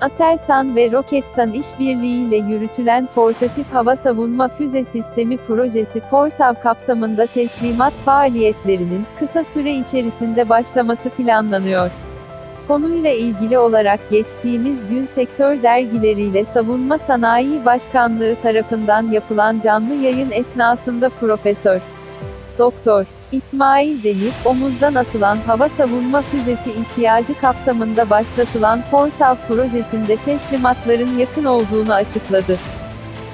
Aselsan ve Roketsan işbirliğiyle yürütülen portatif hava savunma füze sistemi projesi PORSAV kapsamında teslimat faaliyetlerinin kısa süre içerisinde başlaması planlanıyor. Konuyla ilgili olarak geçtiğimiz gün sektör dergileriyle Savunma Sanayi Başkanlığı tarafından yapılan canlı yayın esnasında Profesör Doktor İsmail Demir, omuzdan atılan hava savunma füzesi ihtiyacı kapsamında başlatılan Forsav projesinde teslimatların yakın olduğunu açıkladı.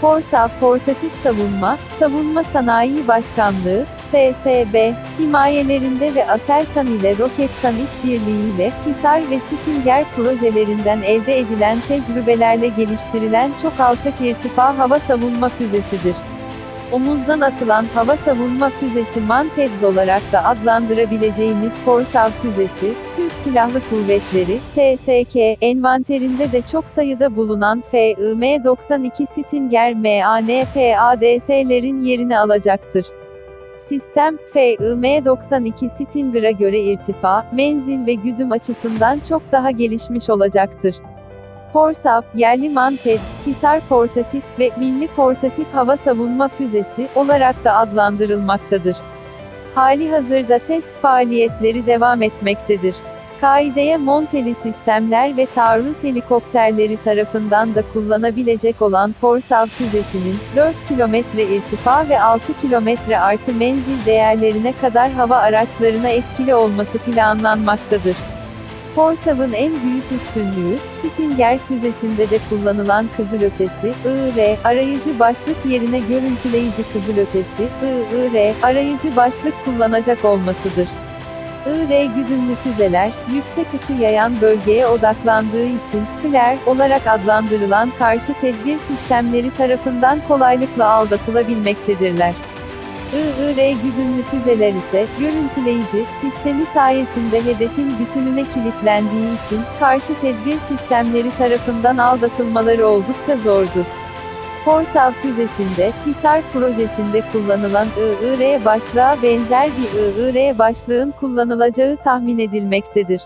Forsav Portatif Savunma, Savunma Sanayi Başkanlığı, SSB, himayelerinde ve Aselsan ile Roketsan işbirliğiyle, Hisar ve Stinger projelerinden elde edilen tecrübelerle geliştirilen çok alçak irtifa hava savunma füzesidir. Omuzdan atılan hava savunma füzesi Manpeds olarak da adlandırabileceğimiz Forsav füzesi, Türk Silahlı Kuvvetleri, TSK, envanterinde de çok sayıda bulunan FIM-92 Stinger MANPADS'lerin yerini alacaktır. Sistem, FIM-92 Stinger'a göre irtifa, menzil ve güdüm açısından çok daha gelişmiş olacaktır. Forsav, yerli Manped, Hisar Portatif ve Milli Portatif Hava Savunma Füzesi olarak da adlandırılmaktadır. Hali hazırda test faaliyetleri devam etmektedir. Kaideye monteli sistemler ve taarruz helikopterleri tarafından da kullanabilecek olan Forsav füzesinin, 4 kilometre irtifa ve 6 kilometre artı menzil değerlerine kadar hava araçlarına etkili olması planlanmaktadır. Forsav'ın en büyük üstünlüğü, Stinger füzesinde de kullanılan kızılötesi, IR, arayıcı başlık yerine görüntüleyici kızılötesi, IR, arayıcı başlık kullanacak olmasıdır. IR güdümlü füzeler, yüksek ısı yayan bölgeye odaklandığı için, FLAR olarak adlandırılan karşı tedbir sistemleri tarafından kolaylıkla aldatılabilmektedirler. IIR güdümlü füzeler ise, görüntüleyici, sistemi sayesinde hedefin bütününe kilitlendiği için, karşı tedbir sistemleri tarafından aldatılmaları oldukça zordur. Forsav füzesinde, Hisar projesinde kullanılan IIR başlığa benzer bir IIR başlığın kullanılacağı tahmin edilmektedir.